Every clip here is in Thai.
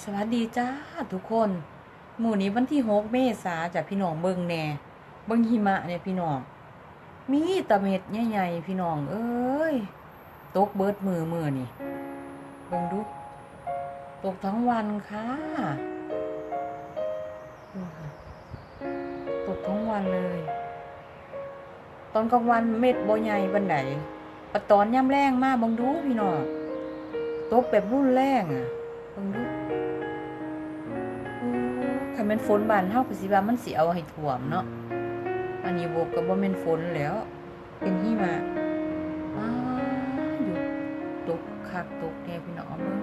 สวัสดีจ้าทุกคนหมู่นี้วันที่หกเมษาจ้ะพี่น้องเบิงแหน่เบิงหิมะเนี่ยพี่น้อง มีตะเม็ดใหญ่ๆพี่น้อง เอ้ย ตกเบิดมือมือนี่ เบิงดู ตกทั้งวันค่ะตกทั้งวันเลย ตอนกลางวันเม็ดบใหญ่บันไดปะตอนย่ำแรงมากเบิงดูพี่น้อง ตกแบบรุ่นแรงอะ เบิ่งดูคันแม่นฝนบานเฮาก็สิว่ามันสิเอาให้ท่วมเนาะ อันนี้บ่ก็บ่แม่นฝนแล้ว เป็นหิมะอ้าอยู่ตกคักตกแน่พี่น้องเบิ่ง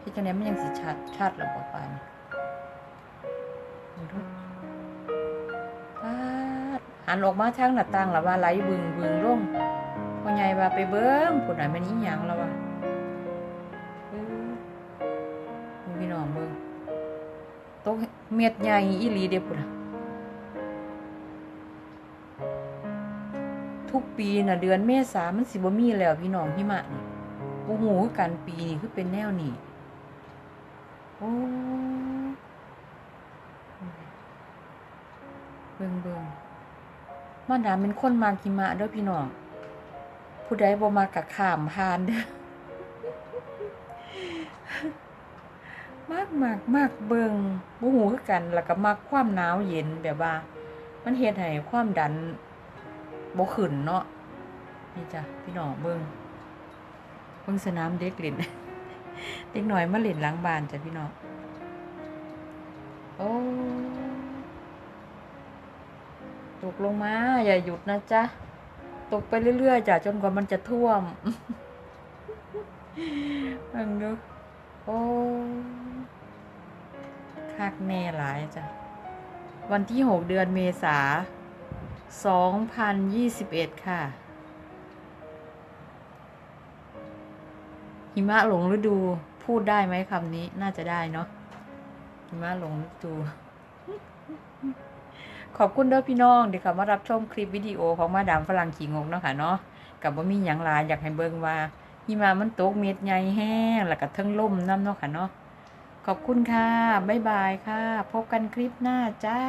เฮ็ดจังได๋มันยังสิชัดชัดแล้วบ่ปานนี้เบิ่งดูปาดหันออกมาทางหน้าต่างแล้วว่าไหลบึงบึงลงพ่อใหญ่ว่าไปเบิ่งพุ่นน่ะม่นอีหยังแล้วว่า ตกเม็ดใหญ่อีหลีเด้พุ่นทุกปีน่ะเดือนเมษามันสิบ่มีแล้วพี่น้องหิมะนี่บ่ฮู้คือกันปีนี้คือเป็นแนวนี้โอ้เบิ่งเบิ่งมาดามเป็นคนมากิมะเด้อพี่น้องผู้ใดบ่มากกะขามผ่านเด้อ มากมากมากเบิงบ่ฮู้คือกัน แล้วก็มักความหนาวเย็นแบบว่า มันเฮ็ดให้ความดันบ่ขึ้นเนาะนี่จ้ะพี่น้องเบิงเบิ่งสนามเด็กเล่นเด็กหน่อยมาเล่นหล้างบานจ้ะพี่น้องโอ้ตกลงมาอย่าหยุดนะจ๊ะตกไปเรื่อยๆจ้ะจนกว่ามันจะท่วมเบิ่งดูโอ้ คักแน่หลายจ้ะ วันที่หกเดือนเมษา 2021 ค่ะ หิมะหลงฤดูพูดได้ไหมคำนี้น่าจะได้เนาะหิมะหลงฤดู ขอบคุณเด้อพี่น้องเดี๋ยวค่ะมารับชมคลิปวิดีโอของมาดามฝรั่งขี่งกเนาะค่ะเนาะกับว่ามีหยังลายอยากให้เบิ่งว่าหิมะมันตกเม็ดใหญ่แห้งแล้วก็ทั้งล่มน้ำเนาะค่ะเนาะ ขอบคุณค่ะ บ๊ายบายค่ะ พบกันคลิปหน้าจ้า